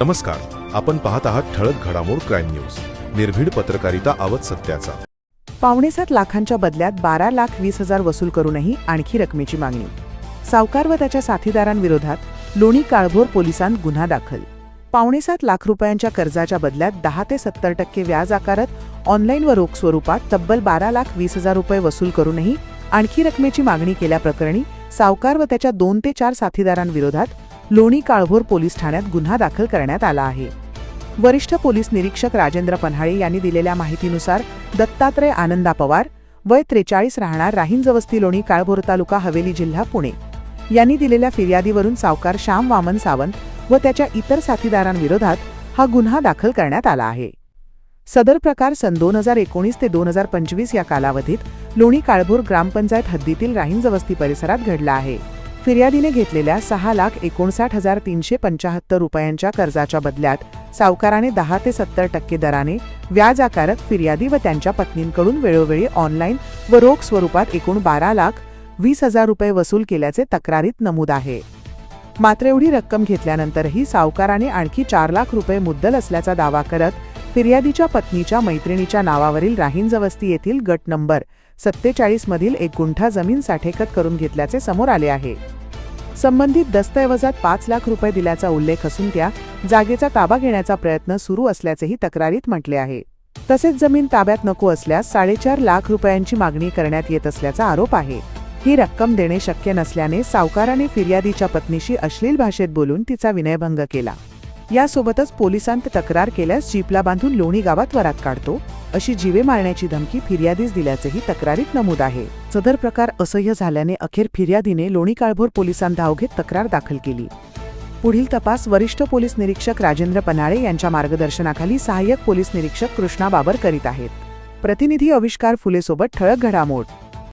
नमस्कार आपण पाहत आहात ठळक घडामोड क्राईम न्यूज. निर्भीड पत्रकारिता आवत सत्याचा. पावणेसात लाखांच्या बदल्यात बारा लाख वीस हजार वसूल करूनही आणखी रकमेची मागणी. सावकार व त्याच्या साथीदारांविरोधात लोणी काळभोर पोलिसांत गुन्हा दाखल. पावणेसात लाख रुपयांच्या कर्जाच्या बदल्यात दहा ते सत्तर टक्के व्याज आकारत ऑनलाईन व रोख स्वरूपात तब्बल बारा लाख वीस हजार रुपये वसूल करूनही आणखी रकमेची मागणी केल्याप्रकरणी सावकार व त्याच्या दोन ते चार साथीदारांविरोधात लोणी काळभोर पोलीस ठाण्यात गुन्हा दाखल करण्यात आला आहे. वरिष्ठ पोलीस निरीक्षक राजेंद्र पन्हाळे यांनी दिलेल्या माहितीनुसार दत्तात्रय आनंदा पवार वय त्रेचाळीस राहणार राहिंजवस्ती लोणी काळभोर तालुका हवेली जिल्हा पुणे. यांनी दिलेल्या फिर्यादीवरून सावकार श्याम वामन सावंत व त्याच्या इतर साथीदारांविरोधात हा गुन्हा दाखल करण्यात आला आहे. सदर प्रकार सन दोन हजार एकोणीस ते दोन हजार पंचवीस या कालावधीत लोणी काळभोर ग्रामपंचायत हद्दीतील राहिंजवस्ती परिसरात घडला आहे. फिर्यादीने घेतलेल्या सहा लाख एकोणसाठ हजार तीनशे पंचाहत्तर रुपयांच्या कर्जाच्या बदल्यात सावकाराने दहा ते सत्तर टक्के दराने व्याज आकारत फिर्यादी व त्यांच्या पत्नींकडून वेळोवेळी ऑनलाईन व रोख स्वरूपात एकूण बारा लाख वीस हजार रुपये वसूल केल्याचे तक्रारीत नमूद आहे. मात्र एवढी रक्कम घेतल्यानंतरही सावकाराने आणखी चार लाख रुपये मुद्दल असल्याचा दावा करत फिर्यादीच्या पत्नीच्या मैत्रिणीच्या नावावरील राहिंजवस्ती येथील गट नंबर सत्तेचाळीस मधील एक गुंठा जमीन साठेकत करून घेतल्याचे समोर आले आहे. संबंधित दस्तऐवजात पाच लाख रुपये दिल्याचा उल्लेख असून त्या जागेचा ताबा घेण्याचा प्रयत्न सुरू असल्याचेही तक्रारीत म्हटले आहे. तसेच जमीन ताब्यात नको असल्यास साडेचार लाख रुपयांची मागणी करण्यात येत असल्याचा आरोप आहे. ही रक्कम देणे शक्य नसल्याने सावकाराने फिर्यादीच्या पत्नीशी अश्लील भाषेत बोलून तिचा विनयभंग केला. यासोबतच पोलिसांत तक्रार केल्यास जीपला बांधून लोणी गावात वरात काढतो. अशी जीवे मारण्याची धमकी फिर्यादीस दिल्याचेही तक्रारीत नमूद आहे. सदर प्रकार असह्य झाल्याने अखेर फिर्यादीने लोणी काळभोर पोलिसांत धाव घेत तक्रार दाखल केली. पुढील तपास वरिष्ठ पोलीस निरीक्षक राजेंद्र पन्हाळे यांच्या मार्गदर्शनाखाली सहाय्यक पोलीस निरीक्षक कृष्णा बाबर करीत आहेत. प्रतिनिधी अविष्कार फुलेसोबत ठळक घडामोड